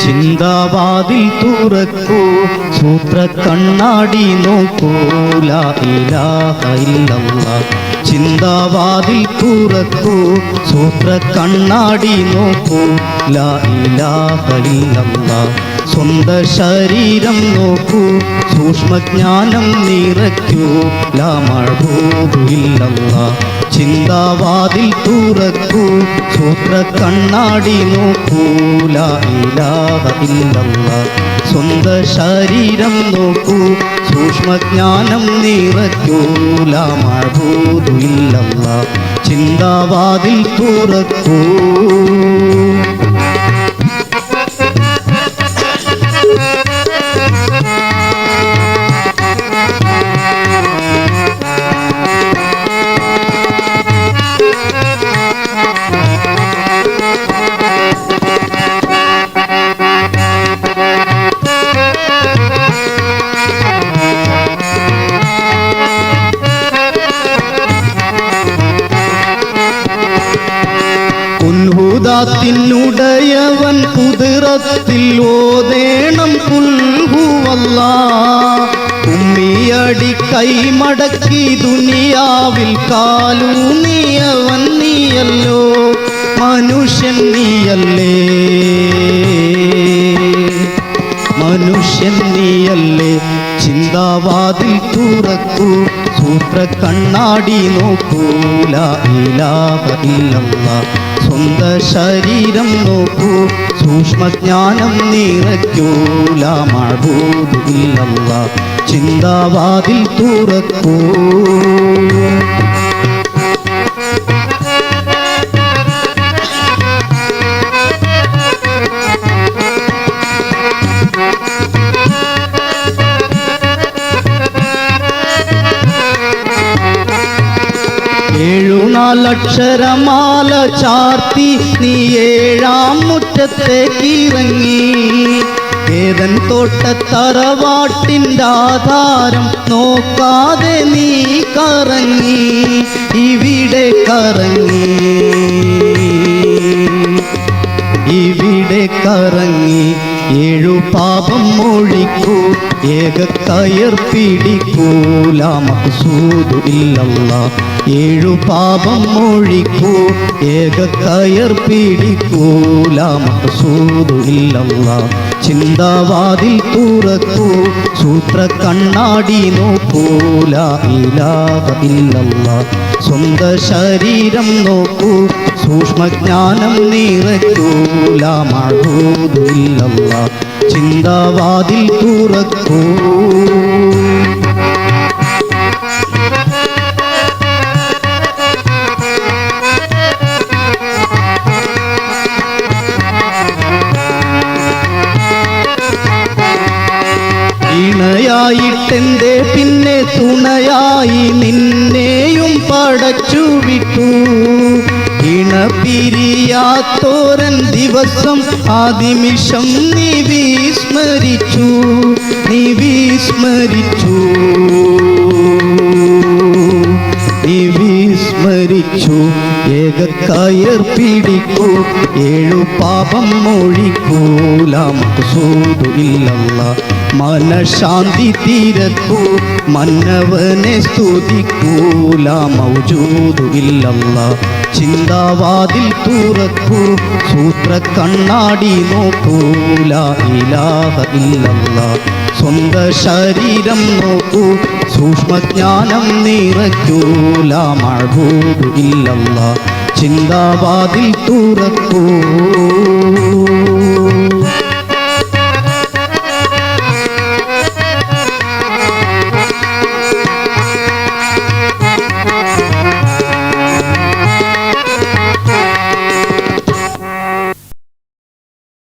ചിന്താവാതിൽ തുറക്കൂ. സൂത്ര കണ്ണാടി നോക്കൂല ചിന്താവാതിൽ തുറക്കൂ സൂത്ര കണ്ണാടി നോക്കൂ. ലാ ഇലാഹ ഇല്ലല്ലാഹ് സ്വന്ത ശരീരം നോക്കൂ സൂക്ഷ്മജ്ഞാനം നിറയ്ക്കൂ. ലാ മഴ ചിന്താവാ സൂത്ര കണ്ണാടി നോക്കൂ ലാ ഇലാഹ സ്വന്ത ശരീരം നോക്കൂ സൂക്ഷ്മജ്ഞാനം നിറയ്ക്കൂ ലാ മഴബൂതില്ലല്ലാഹ് ചിന്താവാതിൽ തുറക്കൂ. ഉൻഹുദാത്തിനുടയവൻ കുതിരത്തിൽ ഓതേണം പുൽഹുവല്ല. ഉമ്മിയടി കൈമടക്കി ദുനിയാവിൽ കാലൂന്നിയവൻ നീയല്ലോ. മനുഷ്യൻ നീയല്ലേ? മനുഷ്യൻ നീയല്ലേ? ചിന്താവാതിൽ തുറക്കൂ. സൂത്ര കണ്ണാടി നോക്കൂല ഇലാ ഇല്ലല്ലാഹ് സ്വന്ത ശരീരം നോക്കൂ. സൂക്ഷ്മജ്ഞാനം നിറയ്ക്കൂല ചിന്താവാതിൽ തുറക്കൂ. ഏഴുനാലക്ഷരമാല ചാർത്തി നീ ഏഴാം മുറ്റത്തേക്ക് ഇറങ്ങി ഏതൻ തോട്ടത്തറവാട്ടിന്റെ ആധാരം നോക്കാതെ നീ കറങ്ങി. ഇവിടെ കറങ്ങി. മൊഴിക്കൂ ഏക കയർ പിടിക്കൂല മഹസൂദു ഇല്ലല്ല ഏഴു പാപം മൊഴിക്കൂ ഏക കയർ പിടിക്കൂല മഹസൂദു ഇല്ലല്ല ചിന്താവാതിൽ തുറക്കൂ. സൂത്ര കണ്ണാടി നോക്കൂല ഇലാഹ ഇല്ലല്ല സ്വന്ത ശരീരം നോക്കൂ. സൂക്ഷ്മജ്ഞാനം നിറയ്ക്കൂല മഴൂതില്ലല്ല ചിന്താവാതിൽ തുറക്കൂ. ഇണയായിട്ടെന്റെ പിന്നെ തുണയായി നിന്നെയും പടച്ചു വിട്ടു ഇണ പിരിയാത്തോരൻ ദിവസം ആ നിമിഷം നീ വിസ്മരിച്ചു. നീ വിസ്മരിച്ചു. നീ വിസ്മരിച്ചു. ഏകക്കായർ പിടിക്കൂ. ഏഴു പാപം മൊഴിക്കൂല മക്സൂദു ഇല്ലല്ല. മനഃശാന്തി തീരത്തു മന്നവനെ സ്തുതിക്കൂല. മൗജൂദു ഇല്ലല്ല. ചിന്താവാതിൽ തൂറത്തു സൂത്ര കണ്ണാടി നോക്കൂല. ഇലാഹ ഇല്ലല്ല. സ്വന്ത ശരീരം നോക്കൂ. സൂക്ഷ്മജ്ഞാനം നിറയ്ക്കൂല. മഴബൂത് ഇല്ലല്ല. ചിന്താവാതിൽ തുറക്കൂ.